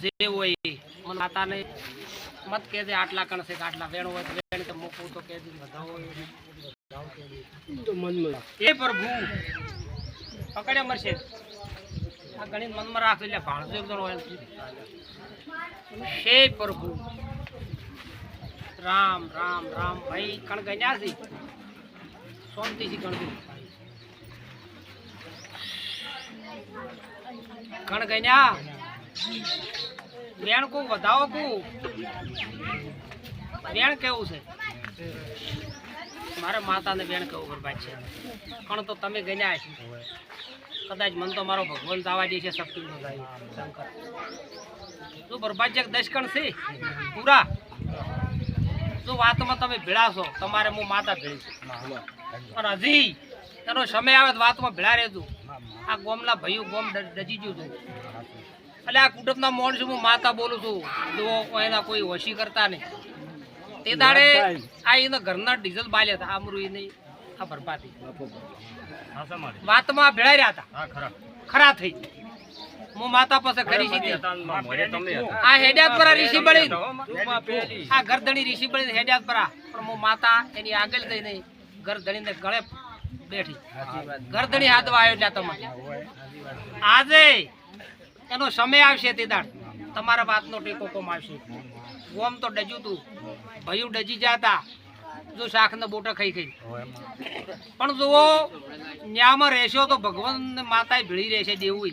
જે હોય મને માતાને મત કહેજે આટલા કણ છે આટલા વેણ હોય વેણ તો મૂકવું તો કહેજે વધાવો હોય તો વધાવો કહેજે. એ પ્રભુ પકડ્યા મરશે. આ ગણિત મનમાં રાખજો એટલે ભાણજો એકદમ હોય હે પ્રભુ. રામ રામ રામ. ભાઈ કણ ગણ્યા છે? ગણજો કણ ગણ્યા? વેણ કો વધાવો કો? બેન કેવું છે? મારે માતાને બેન કેવું બરબાદ છે? કણ તો તમે ગણ્યા છે કદાચ મન તો મારો ભગવાન જવા દે છે જાય શંકર. જો બરબાદ છે દસ કણ છે? પૂરા. જો વાતમાં તમે ભેળાશો, તમારે હું માતા ભેળીશ. પણ હજી એનો સમય આવે તો વાતમાં ભેળા રહેજો. આ ગોમના ભાઈઓ ગોમ ડજી ગયું છું. એટલે આ કુટુંબના મોણ છું હું માતા બોલું છું. જો એના કોઈ હોશી કરતા નહીં. તે દાડે આ એના ઘરના ડીઝલ બાલ્યા હતા. આમરું એ નહીં આ ભરપાતી વાતમાં ભેળાઈ રહ્યા હતા. ખરા. થઈ. હું માતા પાસે કરી સીધી. આ હેડિયાત પર ઋષિ બળી આ ગરદણી ઋષિ બળી હેડિયાત પર પણ હું માતા એની આગળ થઈ નહીં ગરદણીને ગળે બેઠી. ગરદણી હાથવા આવ્યો એટલે તમારે. આજે એનો સમય આવશે તે દાડ. તમારા વાતનો ટેકો કોમ આવશે. ગોમ તો ડજ્યું તું. ભયું ડજી જાતા. જો શાકને બોટા ખાઈ ખાઈ. પણ જુઓ ન્યામાં રહેશો તો ભગવાન ને માતા ભીડી રહેશે દેવું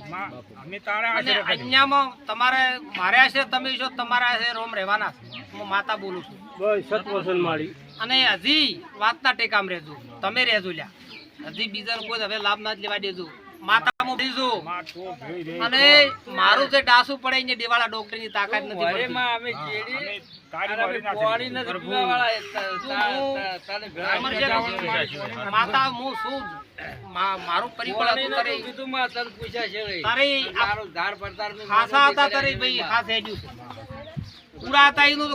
અન્યામાં તમારે મારે આશરે તમે છો તમારા આશરે રોમ રહેવાના છે. હું માતા બોલું છું. અને હજી વાતના ટેકામ રહેજો. તમે રહેજો લ્યા. હજી બીજા કોઈ હવે લાભ ના જ લેવા દેજો. માતા દેજો અને મારું જે ડાસુ પડે એને દેવાળા ડોક્ટરની તાકાત નથી છે. ને, માતા હું શું મારું પરિબળ હતું તારે. તારે આ ખાસા હતા તારે ભાઈ ખાસ છે પૂરા હતા એનું